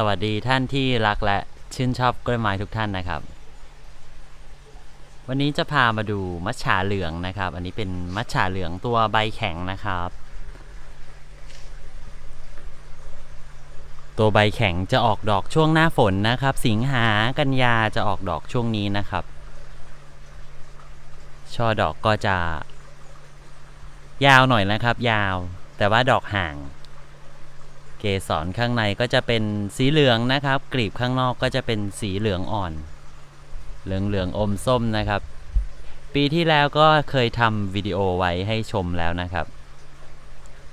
สวัสดีท่านที่รักและชื่นชอบกล้วยไม้ทุกท่านนะครับ วันนี้จะพามาดูมัชฉาเหลืองนะครับ อันนี้เป็นมัชฉาเหลืองตัวใบแข็งนะครับ ตัวใบแข็งจะออกดอกช่วงหน้าฝนนะครับ สิงหากันยาจะออกดอกช่วงนี้นะครับ ช่อดอกก็จะ ยาวหน่อยนะครับ ยาว แต่ว่าดอกห่าง สรข้างในก็จะเป็นสีเหลืองนะครับ กลีบข้างนอกก็จะเป็นสีเหลืองอ่อน เหลืองเหลืองๆอมส้มนะครับ ปีที่แล้วก็เคยทำวิดีโอไว้ให้ชมแล้วนะครับ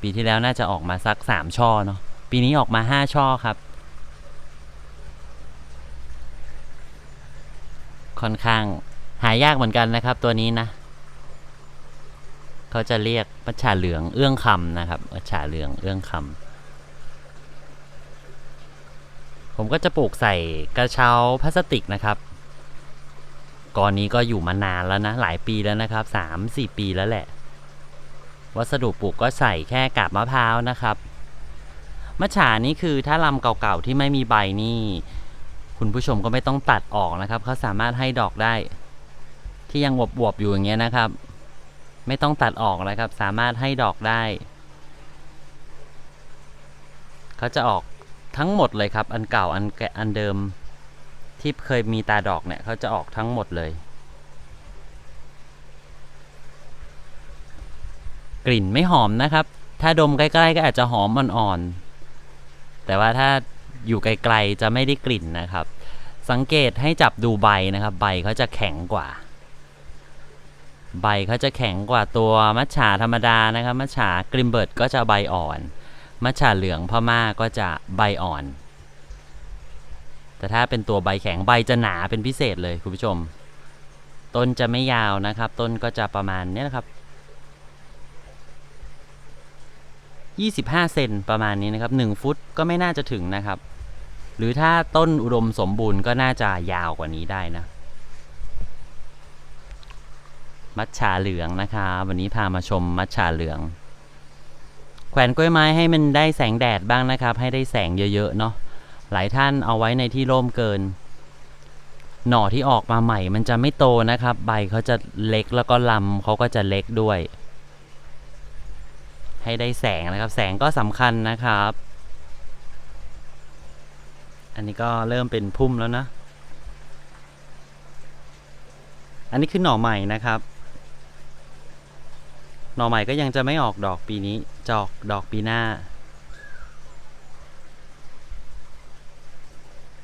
ปีที่แล้วน่าจะออกมาสัก 3 ช่อเนาะปีนี้ออกมา 5 ช่อครับ ค่อนข้างหายากเหมือนกันนะครับตัวนี้นะเขาจะเรียกมัชฉาเหลืองเอื้องคำนะครับมัชฉาเหลืองเอื้องคำ ผมก็จะปลูกใส่กระเช้าพลาสติกนะครับก่อนนี้ก็อยู่มานานแล้วนะ หลายปีแล้วนะครับสามสี่ปีแล้วแหละ วัสดุปลูกก็ใส่แค่กาบมะพร้าวนะครับมะฉานี่คือถ้าลำเก่าๆที่ไม่มีใบนี่ คุณผู้ชมก็ไม่ต้องตัดออกนะครับเขาสามารถให้ดอกได้ ที่ยังบวบๆอยู่อย่างเงี้ยนะครับ ไม่ต้องตัดออกนะครับ สามารถให้ดอกได้เขาจะออก ทั้งหมดเลยครับ อันเก่าอันแกอันเดิมที่เคยมีตาดอกเนี่ยเขาจะออกทั้งหมดเลย กลิ่นไม่หอมนะครับ ถ้าดมใกล้ๆก็อาจจะหอมอ่อนๆแต่ว่าถ้าอยู่ไกลๆจะไม่ได้กลิ่นนะครับ สังเกตให้จับดูใบนะครับ ใบเขาจะแข็งกว่า ใบเขาจะแข็งกว่าตัวมัชฉาธรรมดานะครับ มัชฉากริมเบิร์ดก็จะใบอ่อน มัชฉาเหลืองพม่าก็จะใบอ่อน แต่ถ้าเป็นตัวใบแข็งใบจะหนาเป็นพิเศษเลยคุณผู้ชม ต้นจะไม่ยาวนะครับ ต้นก็จะประมาณนี้ยนะครับ25 เซนประมาณนี้นะครับ 1 ฟุตก็ไม่น่าจะถึงนะครับ หรือถ้าต้นอุดมสมบูรณ์ก็น่าจะยาวกว่านี้ได้นะ มัชฉาเหลืองนะคะวันนี้พามาชมมัชฉาเหลือง แขวนกล้วยไม้ให้มันได้แสงแดดบ้างนะครับ ให้ได้แสงเยอะๆเนาะหลายท่านเอาไว้ในที่ร่มเกิน หน่อที่ออกมาใหม่มันจะไม่โตนะครับ ใบเขาจะเล็กแล้วก็ลำเขาก็จะเล็กด้วย ให้ได้แสงนะครับ แสงก็สำคัญนะครับ อันนี้ก็เริ่มเป็นพุ่มแล้วนะ อันนี้คือหน่อใหม่นะครับ หน่อใหม่ก็ยังจะไม่ออกดอกปีนี้จอกดอกปีหน้า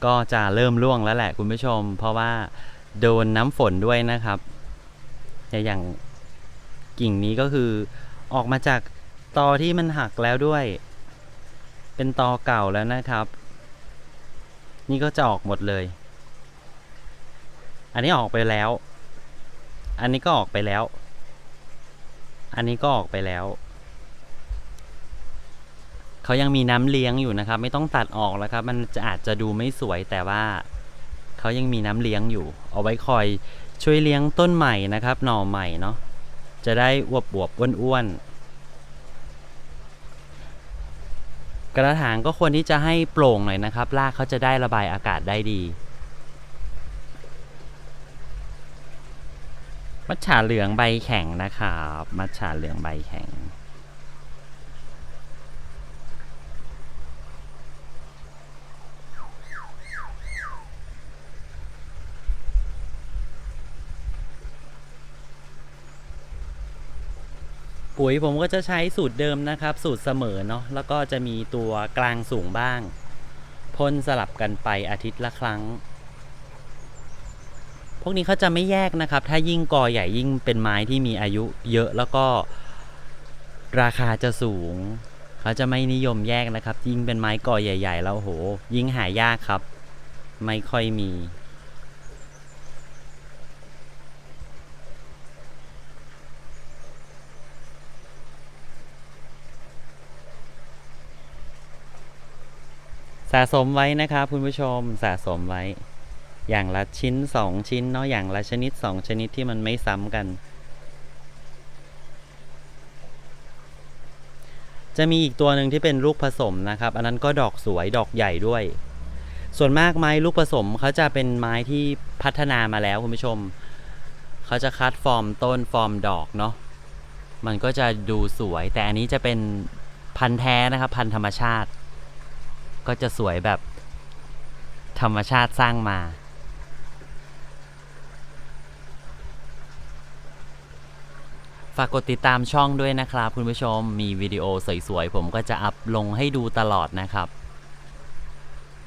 ก็จะเริ่มร่วงแล้วแหละคุณผู้ชม เพราะว่าโดนน้ำฝนด้วยนะครับอย่างกิ่งนี้ก็คือออกมาจากตอที่มันหักแล้วด้วย เป็นตอเก่าแล้วนะครับ นี่ก็จะออกหมดเลย อันนี้ออกไปแล้ว อันนี้ก็ออกไปแล้ว อันนี้ก็ออกไปแล้ว เขายังมีน้ำเลี้ยงอยู่นะครับ ไม่ต้องตัดออกแล้วครับ มันจะอาจจะดูไม่สวยแต่ว่าเขายังมีน้ำเลี้ยงอยู่ เอาไว้คอยช่วยเลี้ยงต้นใหม่นะครับ หน่อใหม่เนาะจะได้อวบบวบอ้วนๆกระถางก็ควรที่จะให้โปร่งหน่อยนะครับรากเขาจะได้ระบายอากาศได้ดี มัชฉาเหลืองใบแข็งนะครับ มัชฉาเหลืองใบแข็ง ปุ๋ยผมก็จะใช้สูตรเดิมนะครับ สูตรเสมอเนาะแล้วก็จะมีตัวกลางสูงบ้างพ่นสลับกันไปอาทิตย์ละครั้ง พวกนี้เขาจะไม่แยกนะครับ ถ้ายิ่งกอใหญ่ยิ่งเป็นไม้ที่มีอายุเยอะแล้วก็ราคาจะสูง เขาจะไม่นิยมแยกนะครับ ยิ่งเป็นไม้กอใหญ่ ๆ แล้วโห ยิ่งหายากครับ ไม่ค่อยมี สะสมไว้นะครับคุณผู้ชมสะสมไว้ อย่างละชิ้นสองชิ้นเนาะอย่างละชนิดสองชนิดที่มันไม่ซ้ำกัน จะมีอีกตัวหนึ่งที่เป็นลูกผสมนะครับ อันนั้นก็ดอกสวยดอกใหญ่ด้วย ส่วนมากไม้ลูกผสมเขาจะเป็นไม้ที่พัฒนามาแล้วคุณผู้ชม เขาจะคัดฟอร์มต้นฟอร์มดอกเนาะมันก็จะดูสวย แต่อันนี้จะเป็นพันธุ์แท้นะครับพันธุ์ธรรมชาติ ก็จะสวยแบบธรรมชาติสร้างมาากกดติดตามช่องด้วยนะครับคุณผู้ชมมีวิดีโอสวยๆ ผมก็จะอัพลงให้ดูตลอดนะครับ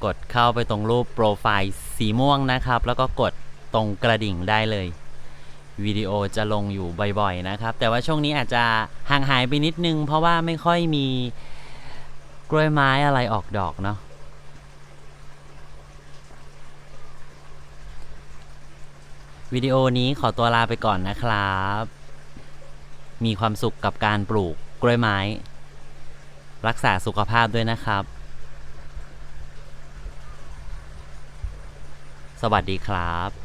กดเข้าไปตรงรูปโปรไฟล์สีม่วงนะครับ แล้วก็กดตรงกระดิ่งได้เลยวิดีโอจะลงอยู่บ่อยๆนะครับ แต่ว่าช่วงนี้อาจจะห่างหายไปนิดนึง เพราะว่าไม่ค่อยมีกล้วยไม้อะไรออกดอกเนาะวิดีโอนี้ขอตัวลาไปก่อนนะครับ มีความสุขกับการปลูกกล้วยไม้ รักษาสุขภาพด้วยนะครับ สวัสดีครับ